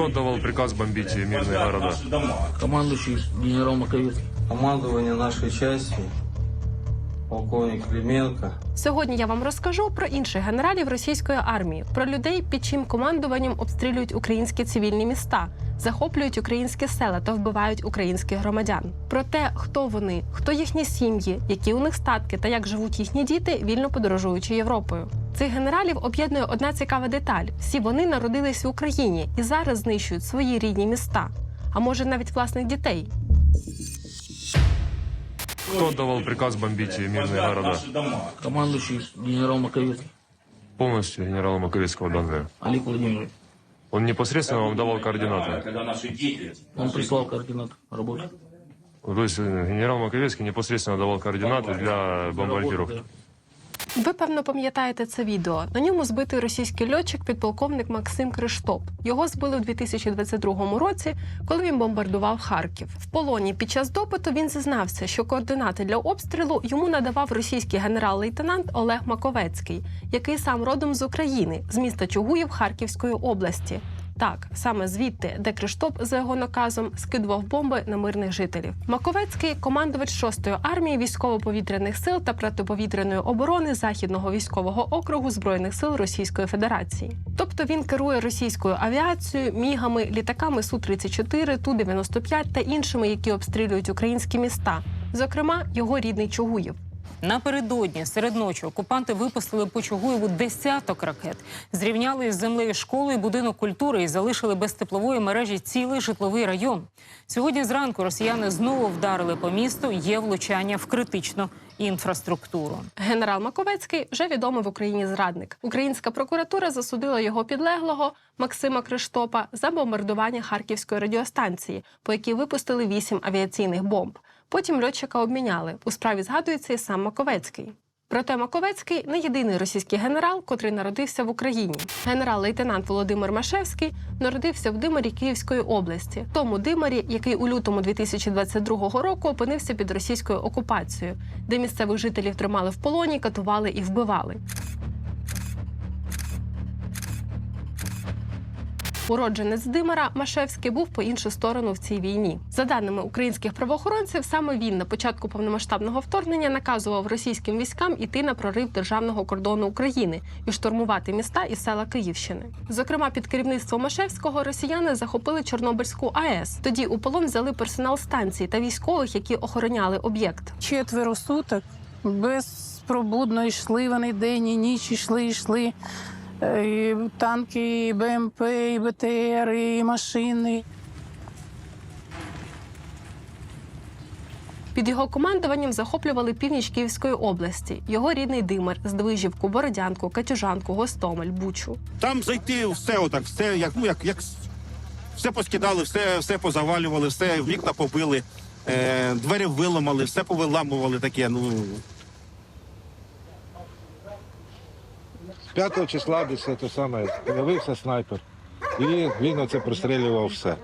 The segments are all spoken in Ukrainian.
Кто отдавал приказ бомбить мирные города? Командующий генерал Маковец. Командование нашей части, полковник Клименко, Сьогодні я вам розкажу про інших генералів російської армії, про людей, під чим командуванням обстрілюють українські цивільні міста, захоплюють українські села та вбивають українських громадян. Про те, хто вони, хто їхні сім'ї, які у них статки та як живуть їхні діти, вільно подорожуючи Європою. Цих генералів об'єднує одна цікава деталь: всі вони народились в Україні і зараз знищують свої рідні міста, а може навіть власних дітей. Кто отдавал приказ бомбить мирные города? Командующий генерал Маковец. Полностью генерала Маковецкого данные. Олег Владимирович. Он непосредственно вам давал координаты. Когда наши дети Он прислал координаты работы. То есть э, генерал Маковецкий непосредственно давал координаты для бомбардировки. Ви певно пам'ятаєте це відео. На ньому збитий російський льотчик підполковник Максим Криштоп. Його збили у 2022 році, коли він бомбардував Харків. В полоні під час допиту він зізнався, що координати для обстрілу йому надавав російський генерал-лейтенант Олег Маковецький, який сам родом з України, з міста Чугуїв Харківської області. Так, саме звідти, де Криштоп за його наказом скидував бомби на мирних жителів. Маковецький командувач 6-ї армії військово-повітряних сил та протиповітряної оборони Західного військового округу збройних сил Російської Федерації. Тобто він керує російською авіацією, мігами, літаками су 34 ту 95 та іншими, які обстрілюють українські міста. Зокрема, його рідний Чугуїв. Напередодні серед ночі окупанти випустили по Чугуєву десяток ракет, зрівняли із землею школи і будинок культури і залишили без теплової мережі цілий житловий район. Сьогодні зранку росіяни знову вдарили по місту. Є влучання в критичну інфраструктуру. Генерал Маковецький вже відомий в Україні зрадник. Українська прокуратура засудила його підлеглого Максима Криштопа за бомбардування Харківської радіостанції, по якій випустили вісім авіаційних бомб. Потім льотчика обміняли. У справі згадується і сам Маковецький. Проте Маковецький не єдиний російський генерал, котрий народився в Україні. Генерал-лейтенант Володимир Машевський народився в Димирі Київської області, тому Димирі, який у лютому 2022 року опинився під російською окупацією, де місцевих жителів тримали в полоні, катували і вбивали. Уродженець Димира Машевський був по іншу сторону в цій війні. За даними українських правоохоронців, саме він на початку повномасштабного вторгнення наказував російським військам іти на прорив державного кордону України і штурмувати міста і села Київщини. Зокрема, під керівництвом Машевського росіяни захопили Чорнобильську АЕС. Тоді у полон взяли персонал станції та військових, які охороняли об'єкт. четверо суток безпробудно йшли вони день і ніч, йшли, йшли. Е, І танки, і БМП, і БТР, і машини. Під його командуванням захоплювали північ Київської області, його рідний Димир, Здвижівку, Бородянку, Катюжанку, Гостомель, Бучу. Там зайти все отак, все як ну як, як все поскидали, все, все позавалювали, все вікна побили, е, двері виламали, все повиламували таке. Ну 5 числа десь те саме з'явився снайпер. І він оце прострілював все.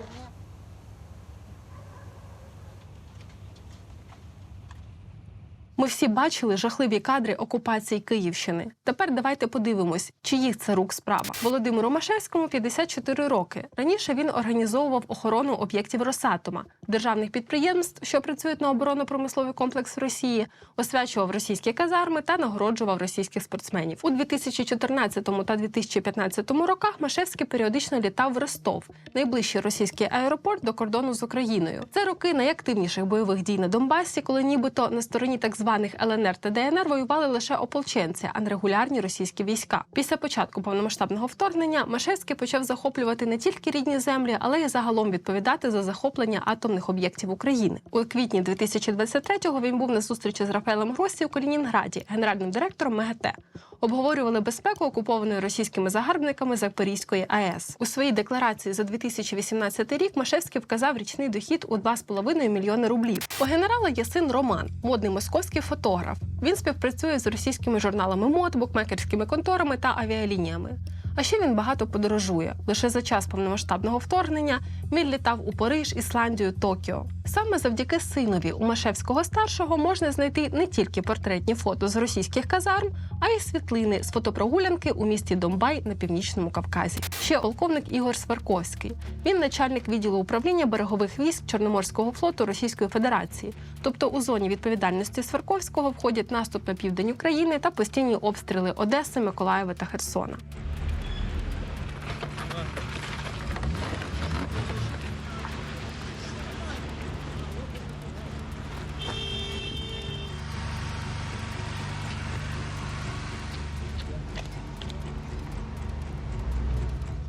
Ми всі бачили жахливі кадри окупації Київщини. Тепер давайте подивимось, чиїх це рук справа. Володимиру Машевському 54 роки. Раніше він організовував охорону об'єктів Росатома, державних підприємств, що працюють на оборонно-промисловий комплекс Росії, освячував російські казарми та нагороджував російських спортсменів. У 2014 та 2015 роках Машевський періодично літав в Ростов, найближчий російський аеропорт до кордону з Україною. Це роки найактивніших бойових дій на Донбасі, коли нібито на стороні так званих ЛНР та ДНР воювали лише ополченці, а не регулярні російські війська. Після початку повномасштабного вторгнення Машевський почав захоплювати не тільки рідні землі, але й загалом відповідати за захоплення атомних об'єктів України. У квітні 2023-го він був на зустрічі з Рафаелем Гросі у Калінінграді, генеральним директором МЕГАТЕ. Обговорювали безпеку окупованої російськими загарбниками Запорізької АЕС. У своїй декларації за 2018 рік Машевський вказав річний дохід у 2,5 мільйони рублів. У генерала є син Роман, модний московський фотограф. Він співпрацює з російськими журналами мод, букмекерськими конторами та авіалініями. А ще він багато подорожує. Лише за час повномасштабного вторгнення він літав у Париж, Ісландію, Токіо. Саме завдяки синові Умашевського старшого можна знайти не тільки портретні фото з російських казарм, а й світлини з фотопрогулянки у місті Домбай на північному Кавказі. Ще полковник Ігор Сварковський. Він начальник відділу управління берегових військ Чорноморського флоту Російської Федерації. Тобто у зоні відповідальності Сварковського входять наступ на південь України та постійні обстріли Одеси, Миколаєва та Херсона.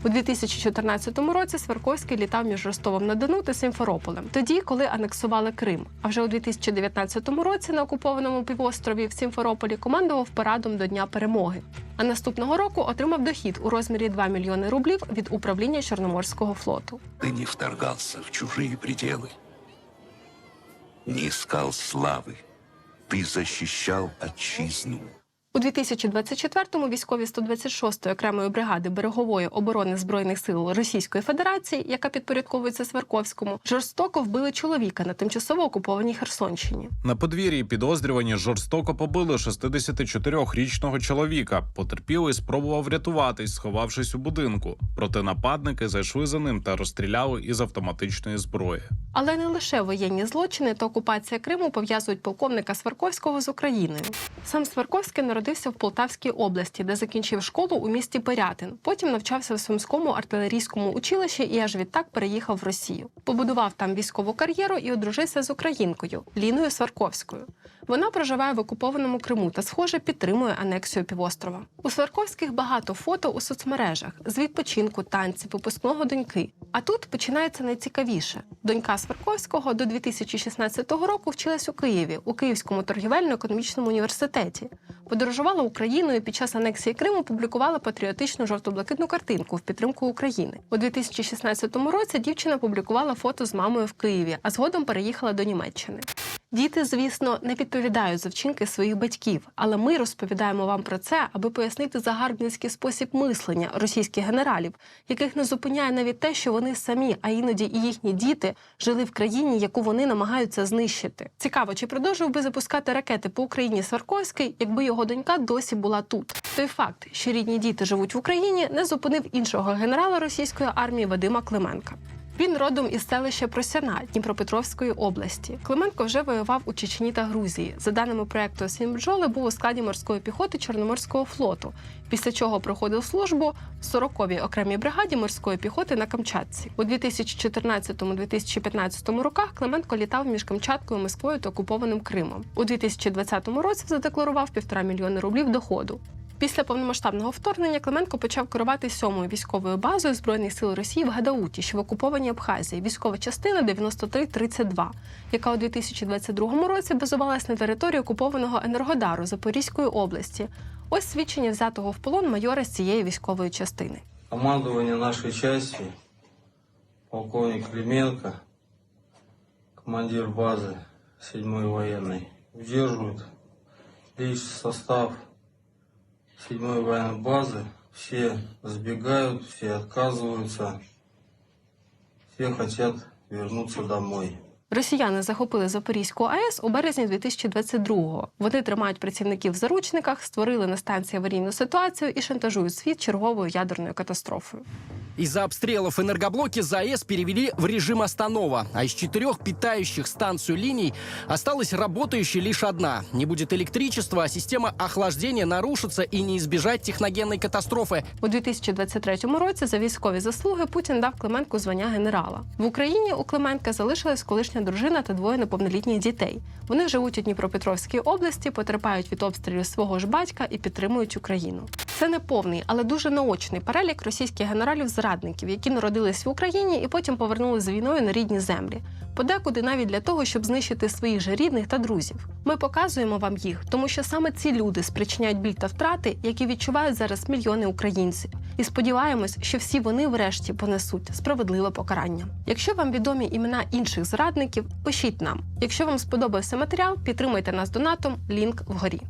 У 2014 році Сварковський літав між Ростовом на Дону та Сімферополем, тоді, коли анексували Крим. А вже у 2019 році на окупованому півострові в Сімферополі командував парадом до Дня перемоги. А наступного року отримав дохід у розмірі 2 мільйони рублів від управління Чорноморського флоту. Ты не вторгался в чужие пределы, не искал славы, ты защищал отчизну. У 2024-му військові 126-ї окремої бригади берегової оборони збройних сил Російської Федерації, яка підпорядковується Сварковському, жорстоко вбили чоловіка на тимчасово окупованій Херсонщині. На подвір'ї підозрювані жорстоко побили 64-річного чоловіка. Потерпілий спробував врятуватись, сховавшись у будинку. Проте нападники зайшли за ним та розстріляли із автоматичної зброї. Але не лише воєнні злочини та окупація Криму пов'язують полковника Сварковського з Україною. Сам Сварковський народився в Полтавській області, де закінчив школу у місті Пирятин. Потім навчався в Сумському артилерійському училищі і аж відтак переїхав в Росію. Побудував там військову кар'єру і одружився з українкою Ліною Сварковською. Вона проживає в окупованому Криму та, схоже, підтримує анексію півострова. У Сварковських багато фото у соцмережах з відпочинку, танців, випускного доньки. А тут починається найцікавіше. Донька Сварковського до 2016 року вчилась у Києві у Київському торгівельно-економічному університеті. Подорожувала Україною під час анексії Криму, публікувала патріотичну жовто-блакитну картинку в підтримку України. У 2016 році дівчина публікувала фото з мамою в Києві, а згодом переїхала до Німеччини. Діти, звісно, не відповідають за вчинки своїх батьків, але ми розповідаємо вам про це, аби пояснити загарбницький спосіб мислення російських генералів, яких не зупиняє навіть те, що вони самі, а іноді і їхні діти жили в країні, яку вони намагаються знищити. Цікаво, чи продовжив би запускати ракети по Україні Сварковський, якби його донька досі була тут. Той факт, що рідні діти живуть в Україні, не зупинив іншого генерала російської армії Вадима Клименка. Він родом із селища Просяна Дніпропетровської області. Клименко вже воював у Чечні та Грузії. За даними проекту «Сімбджоли», був у складі морської піхоти Чорноморського флоту, після чого проходив службу в 40-й окремій бригаді морської піхоти на Камчатці. У 2014-2015 роках Клименко літав між Камчаткою, Москвою та окупованим Кримом. У 2020 році задекларував півтора мільйони рублів доходу. Після повномасштабного вторгнення Клименко почав керувати сьомою військовою базою збройних сил Росії в Гадауті, що в окупованій Абхазії, військова частина 9332, яка у 2022 році базувалась на території окупованого Енергодару Запорізької області. Ось свідчення взятого в полон майора з цієї військової частини. Командование нашей части, полковник Клименко, командир базы 7 военной, удерживают личный состав 7 военной базы. Все сбегают, все отказываются, все хотят вернуться домой. Росіяни захопили Запорізьку АЕС у березні 2022-го. Вони тримають працівників в заручниках, створили на станції аварійну ситуацію і шантажують світ черговою ядерною катастрофою. Из-за обстрелов энергоблоки ЗАЭС перевели в режим останова, а из четырех питающих станцию линий осталась работающей лишь одна. Не будет электричества, а система охлаждения нарушится и не избежать техногенной катастрофы. У 2023 році за військові заслуги Путін дав Клименку звання генерала. В Україні у Клименка залишилась колишня дружина та двоє неповнолітніх дітей. Вони живуть у Дніпропетровській області, потерпають від обстрілів свого ж батька і підтримують Україну. Це не повний, але дуже наочний перелік російських генералів-зрадників, які народились в Україні і потім повернули з війною на рідні землі. Подекуди навіть для того, щоб знищити своїх же рідних та друзів. Ми показуємо вам їх, тому що саме ці люди спричиняють біль та втрати, які відчувають зараз мільйони українців. І сподіваємось, що всі вони врешті понесуть справедливе покарання. Якщо вам відомі імена інших зрадників, пишіть нам. Якщо вам сподобався матеріал, підтримайте нас донатом. Лінк вгорі.